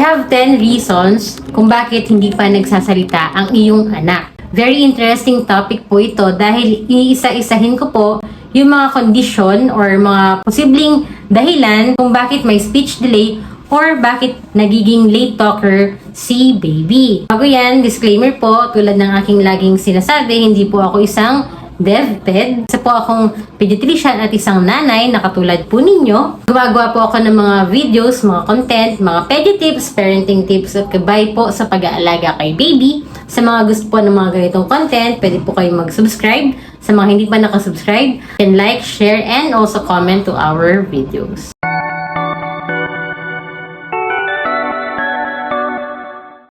have 10 reasons kung bakit hindi pa nagsasalita ang iyong anak. Very interesting topic po ito dahil iisa-isahin ko po yung mga condition or mga posibleng dahilan kung bakit may speech delay or bakit nagiging late talker si baby. Bago yan, disclaimer po, tulad ng aking laging sinasabi, hindi po ako isang DevPed. Isa po akong pediatrician at isang nanay na katulad po ninyo. Gumagawa po ako ng mga videos, mga content, mga pedi tips, parenting tips at gabay po sa pag-aalaga kay baby. Sa mga gusto po ng mga ganitong content, pwede po kayong mag-subscribe. Sa mga hindi pa nakasubscribe, can like, share, and also comment to our videos.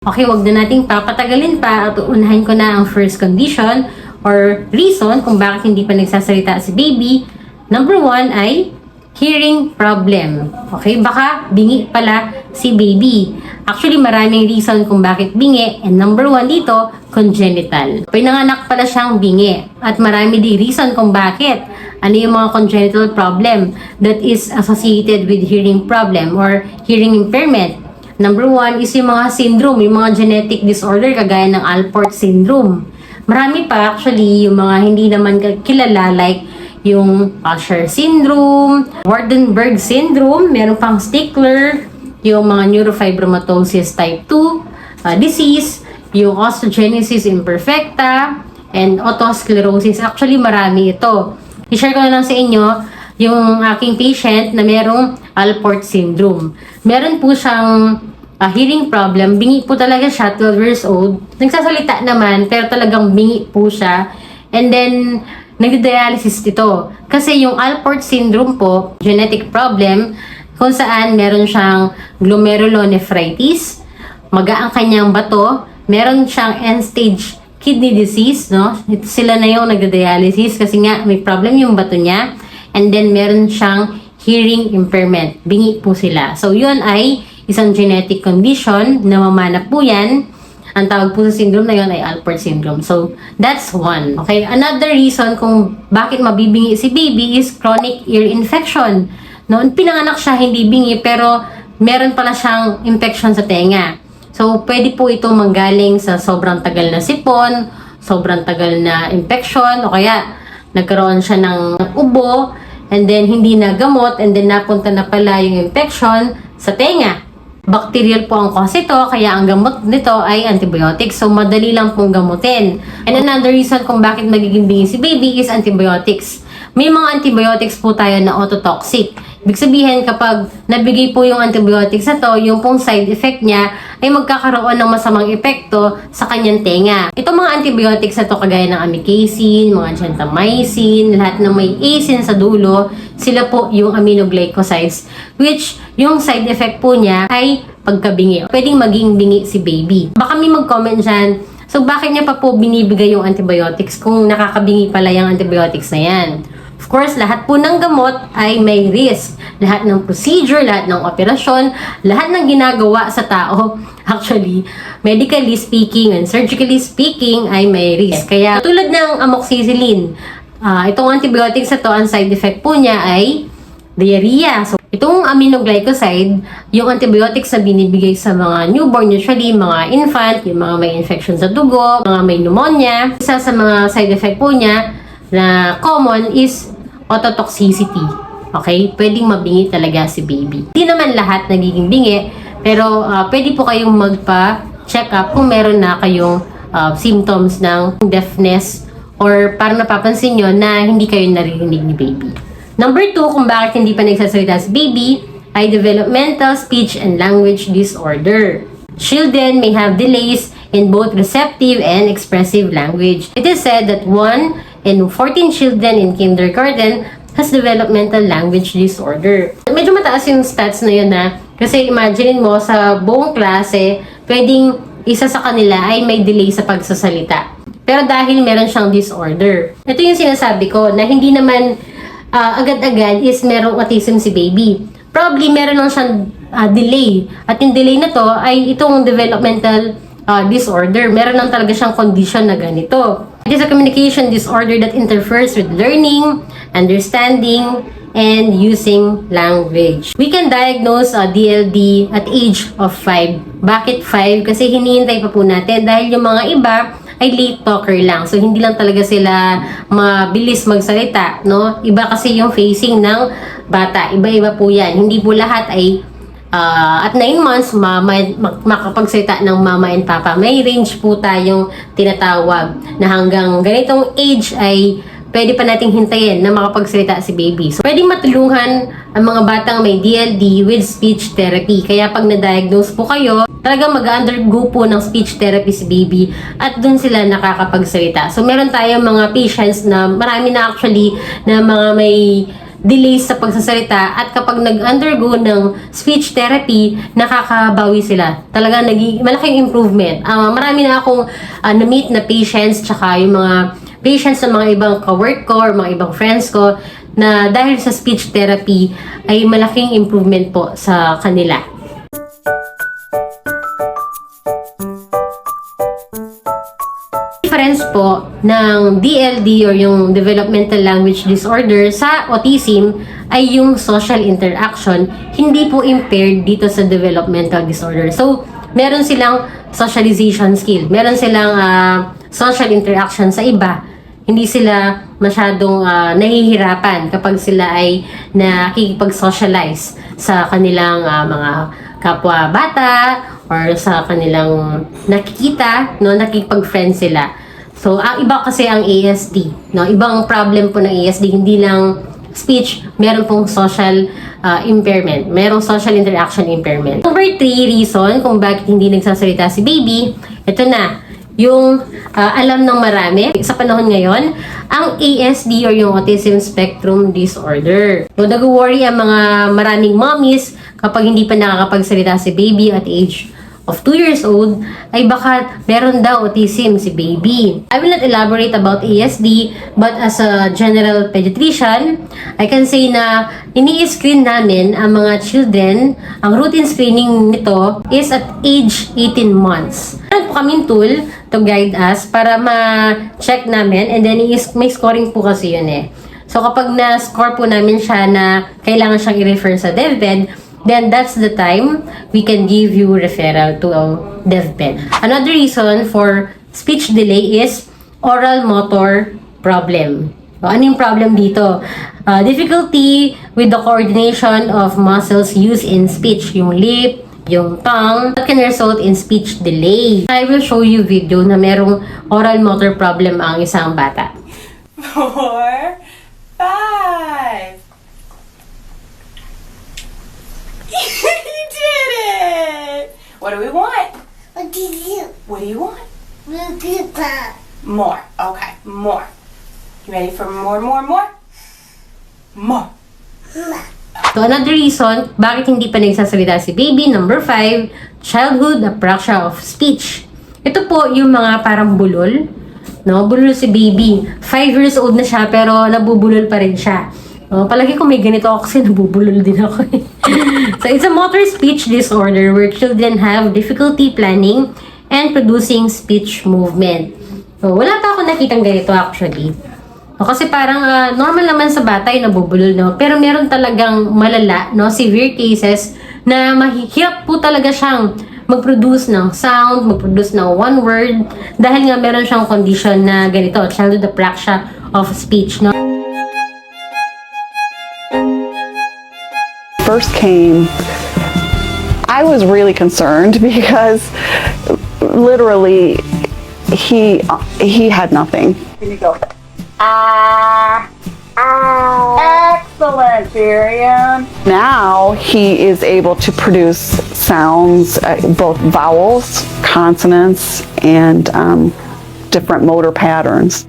Okay, wag na nating papatagalin pa at unahin ko na ang first condition or reason kung bakit hindi pa nagsasalita si baby. Number one ay hearing problem. Okay, baka bingi pala si baby. Actually, maraming reason kung bakit bingi and number one dito, congenital. Pinanganak pala siyang bingi at marami din reason kung bakit. Ano yung mga congenital problem that is associated with hearing problem or hearing impairment. Number one is yung mga syndrome, yung mga genetic disorder kagaya ng Alport syndrome. Marami pa actually yung mga hindi naman kilala like yung Usher syndrome, Wardenberg syndrome, meron pang Stickler, yung mga neurofibromatosis type 2 uh, disease, yung osteogenesis imperfecta, and otosclerosis. Actually, marami ito. I-share ko na lang sa inyo yung aking patient na merong Alport syndrome. Meron po siyang ah, hearing problem. Bingi po talaga siya, 12 years old. Nagsasalita naman, pero talagang bingi po siya. And then, nagdi-dialysis ito. Kasi yung Alport syndrome po, genetic problem, kung saan meron siyang glomerulonephritis, maga ang kanyang bato, meron siyang end-stage kidney disease, no? Ito sila na yung nagda-dialysis kasi nga may problem yung bato niya. And then meron siyang hearing impairment. Bingi po sila. So yun ay isang genetic condition na mamana po yan. Ang tawag po sa syndrome na yun ay Alport syndrome. So that's one. Okay, another reason kung bakit mabibingi si baby is chronic ear infection. Noon pinanganak siya hindi bingi pero meron pala siyang infection sa tenga. So, pwede po ito manggaling sa sobrang tagal na sipon, sobrang tagal na infection, o kaya nagkaroon siya ng ubo, and then hindi nagamot, and then napunta na pala yung infection sa tenga. Bacterial po ang cause ito, kaya ang gamot nito ay antibiotics. So, madali lang pong gamutin. And another reason kung bakit magiging bingi si baby is antibiotics. May mga antibiotics po tayo na ototoxic. Ibig sabihin, kapag nabigay po yung antibiotics na to, yung pong side effect niya ay magkakaroon ng masamang epekto sa kanyang tenga. Itong mga antibiotics na to, kagaya ng amikacin, mga gentamicin, lahat ng may acin sa dulo, sila po yung aminoglycosides, which yung side effect po niya ay pagkabingi. Pwedeng maging bingi si baby. Baka may mag-comment dyan, so bakit niya pa po binibigay yung antibiotics kung nakakabingi pala yung antibiotics na yan? Of course, lahat po ng gamot ay may risk. Lahat ng procedure, lahat ng operasyon, lahat ng ginagawa sa tao, actually, medically speaking and surgically speaking, ay may risk. Kaya, tulad ng amoxicillin, ah, itong antibiotics na to, ang side effect po niya ay diarrhea. So, itong aminoglycoside, yung antibiotics na binibigay sa mga newborn, usually mga infant, yung mga may infection sa dugo, mga may pneumonia. Isa sa mga side effect po niya na common is ototoxicity. Okay? Pwedeng mabingi talaga si baby. Hindi naman lahat nagiging bingi, pero ah, pwede po kayong magpa-check up kung meron na kayong ah, symptoms ng deafness or parang napapansin nyo na hindi kayo naririnig ni baby. Number two, kung bakit hindi pa nagsasalita si baby, ay developmental speech and language disorder. Children may have delays in both receptive and expressive language. It is said that 1 in 14 children in kindergarten has developmental language disorder. Medyo mataas yung stats na yun na kasi imagine mo sa buong klase, pwedeng isa sa kanila ay may delay sa pagsasalita. Pero dahil meron siyang disorder. Ito yung sinasabi ko na hindi naman ah, agad-agad is merong autism si baby. Probably meron lang siyang ah, delay. At yung delay na to ay itong developmental ah, disorder. Meron lang talaga siyang condition na ganito. It is a communication disorder that interferes with learning, understanding, and using language. We can diagnose uh, DLD at age of 5. Bakit 5? Kasi hinihintay pa po natin dahil yung mga iba ay late talker lang. So, hindi lang talaga sila mabilis magsalita, no? Iba kasi yung facing ng bata. Iba-iba po yan. Hindi po lahat ay ah, at 9 months, mama, mak- makapagsalita ng mama and papa. May range po tayong tinatawag na hanggang ganitong age ay pwede pa nating hintayin na makapagsalita si baby. So, pwedeng matulungan ang mga batang may DLD with speech therapy. Kaya pag na-diagnose po kayo, talagang mag-undergo po ng speech therapy si baby at dun sila nakakapagsalita. So, meron tayong mga patients na marami na actually na mga may delays sa pagsasalita at kapag nag-undergo ng speech therapy, nakakabawi sila. Talaga naging malaking improvement. Ah, marami na akong ah, na-meet na patients tsaka yung mga patients ng mga ibang ka-work ko or mga ibang friends ko na dahil sa speech therapy ay malaking improvement po sa kanila. difference po ng DLD or yung developmental language disorder sa autism ay yung social interaction hindi po impaired dito sa developmental disorder. So, meron silang socialization skill. Meron silang ah, social interaction sa iba. Hindi sila masyadong ah, nahihirapan kapag sila ay nakikipag-socialize sa kanilang ah, mga kapwa bata or sa kanilang nakikita, no, nakikipag-friend sila. So, ang iba kasi ang ASD, no? Ibang problem po ng ASD, hindi lang speech, meron pong social uh, impairment. Merong social interaction impairment. Number three reason kung bakit hindi nagsasalita si baby, ito na, yung uh, alam ng marami sa panahon ngayon, ang ASD or yung Autism Spectrum Disorder. So, nag-worry ang mga maraming mommies kapag hindi pa nakakapagsalita si baby at age of 2 years old, ay baka meron daw autism si baby. I will not elaborate about ASD, but as a general pediatrician, I can say na ini-screen namin ang mga children, ang routine screening nito is at age 18 months. Meron po kaming tool to guide us para ma-check namin and then may scoring po kasi yun eh. So kapag na-score po namin siya na kailangan siyang i-refer sa DevBed, then that's the time we can give you referral to a DevBed. Another reason for speech delay is oral motor problem. Ano yung problem dito? Uh, difficulty with the coordination of muscles used in speech, yung lip, yung tongue, that can result in speech delay. I will show you video na merong oral motor problem ang isang bata. four, five. you did it! What do we want? What did you What do you want? look at that? More. Okay, more. You ready for more, more, more? More. So, another reason, bakit hindi pa nagsasalita si baby, number 5, childhood apraxia of speech. Ito po yung mga parang bulol, no? Bulol si baby. 5 years old na siya, pero nabubulol pa rin siya. No? Palagi ko may ganito ako kasi nabubulol din ako. eh. so, it's a motor speech disorder where children have difficulty planning and producing speech movement. So, wala pa ako nakitang ganito actually. O, kasi parang ah, normal naman sa bata yung nabubulol, no? Pero meron talagang malala, no? Severe cases na mahihirap po talaga siyang mag-produce ng sound, mag-produce ng one word dahil nga meron siyang condition na ganito, childhood apraxia of speech, no? First came, I was really concerned because literally he he had nothing. Here you go. Ah, excellent, Tyrion. Now he is able to produce sounds, uh, both vowels, consonants, and um, different motor patterns.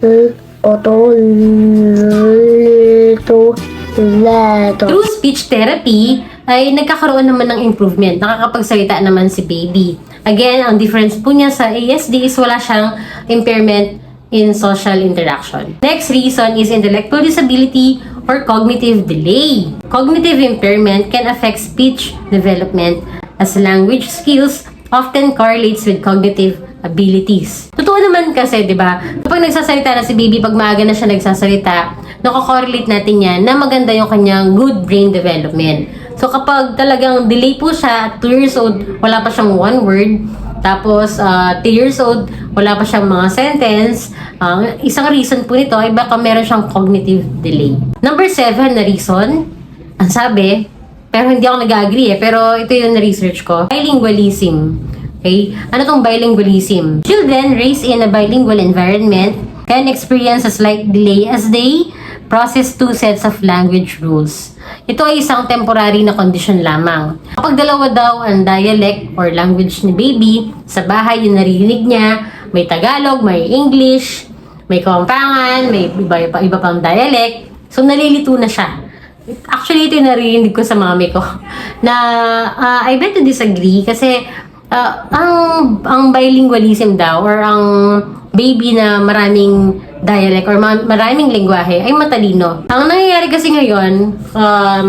Through speech therapy, ay nagkakaroon naman ng improvement. Nakakapagsalita naman si baby. Again, ang difference po niya sa ASD is wala siyang impairment in social interaction. Next reason is intellectual disability or cognitive delay. Cognitive impairment can affect speech development as language skills often correlates with cognitive abilities. Totoo naman kasi, di ba? Kapag nagsasalita na si baby, pag maaga na siya nagsasalita, nakakorelate natin yan na maganda yung kanyang good brain development. So kapag talagang delay po siya at 2 years old, wala pa siyang one word, tapos 2 years old, wala pa siyang mga sentence, ang isang reason po nito ay baka meron siyang cognitive delay. Number 7 na reason, ang sabi, pero hindi ako nag-agree eh, pero ito yung na-research ko, bilingualism. Okay? Ano tong bilingualism? Children raised in a bilingual environment can experience a slight delay as they process two sets of language rules. Ito ay isang temporary na kondisyon lamang. Kapag dalawa daw ang dialect or language ni baby, sa bahay yung naririnig niya, may Tagalog, may English, may Kapampangan, may iba, iba, iba pang dialect, so nalilito na siya. Actually, ito yung naririnig ko sa mami ko. Na ah, I bet to disagree kasi ah, ang ang bilingualism daw or ang baby na maraming dialect or ma- maraming lingwahe ay matalino. Ang nangyayari kasi ngayon, um,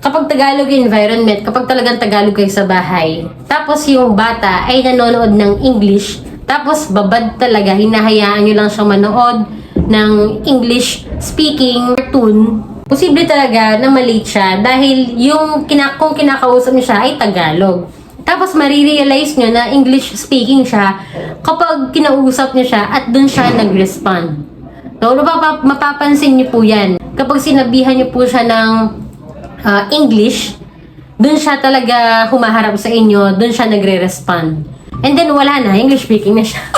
kapag Tagalog environment, kapag talagang Tagalog kayo sa bahay, tapos yung bata ay nanonood ng English, tapos babad talaga, hinahayaan nyo lang siyang manood ng English speaking cartoon, posible talaga na malate siya dahil yung kina kung kinakausap niya siya ay Tagalog. Tapos marirealize nyo na English speaking siya kapag kinausap niya siya at dun siya nag-respond. So, mapapa- mapapansin niyo po yan. Kapag sinabihan niyo po siya ng ah, English, dun siya talaga humaharap sa inyo, dun siya nagre-respond. And then wala na, English speaking na siya.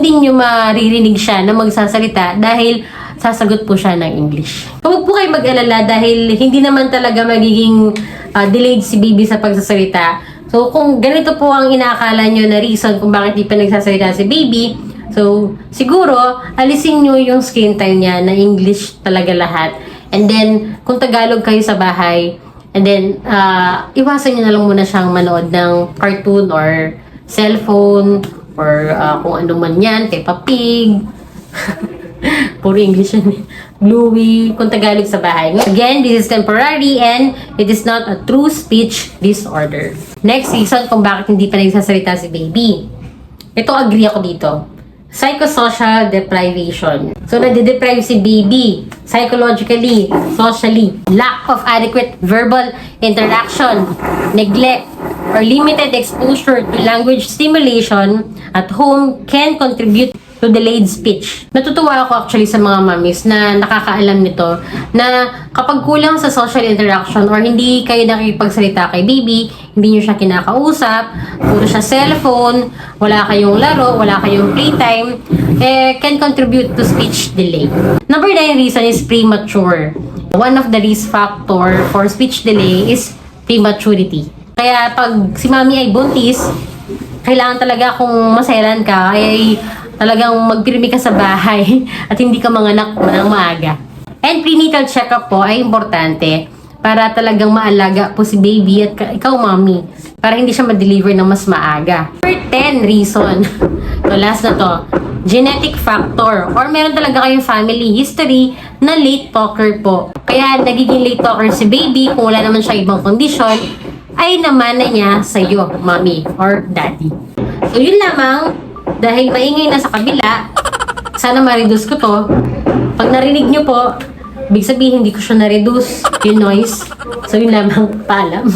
hindi nyo maririnig siya na magsasalita dahil sasagot po siya ng English. Huwag po kayo mag-alala dahil hindi naman talaga magiging ah, delayed si baby sa pagsasalita. So, kung ganito po ang inaakala nyo na reason kung bakit di pa nagsasalita si baby, so, siguro, alisin nyo yung screen time niya na English talaga lahat. And then, kung Tagalog kayo sa bahay, and then, ah, iwasan nyo na lang muna siyang manood ng cartoon or cellphone or ah, kung ano man yan, Peppa Pig. Puro English eh. Bluey, kung Tagalog sa bahay. Again, this is temporary and it is not a true speech disorder. Next reason kung bakit hindi pa nagsasalita si baby. Ito, agree ako dito. Psychosocial deprivation. So, nade-deprive si baby psychologically, socially. Lack of adequate verbal interaction, neglect, or limited exposure to language stimulation at home can contribute to delayed speech. Natutuwa ako actually sa mga mommies na nakakaalam nito na kapag kulang sa social interaction or hindi kayo nakikipagsalita kay baby, hindi nyo siya kinakausap, puro siya cellphone, wala kayong laro, wala kayong playtime, eh, can contribute to speech delay. Number 9 reason is premature. One of the risk factor for speech delay is prematurity. Kaya pag si mami ay buntis, kailangan talaga kung maselan ka ay talagang magpirmi ka sa bahay at hindi ka manganak ng maaga. And prenatal check-up po ay importante para talagang maalaga po si baby at ka- ikaw mami para hindi siya ma-deliver ng mas maaga. Number 10 reason. So last na to. Genetic factor or meron talaga kayong family history na late talker po. Kaya nagiging late talker si baby kung wala naman siya ibang kondisyon ay naman na niya sa'yo, mommy or daddy. So yun lamang, dahil maingay na sa kabila, sana ma-reduce ko to. Pag narinig nyo po, big sabihin hindi ko siya na-reduce yung noise. So yun lamang, paalam.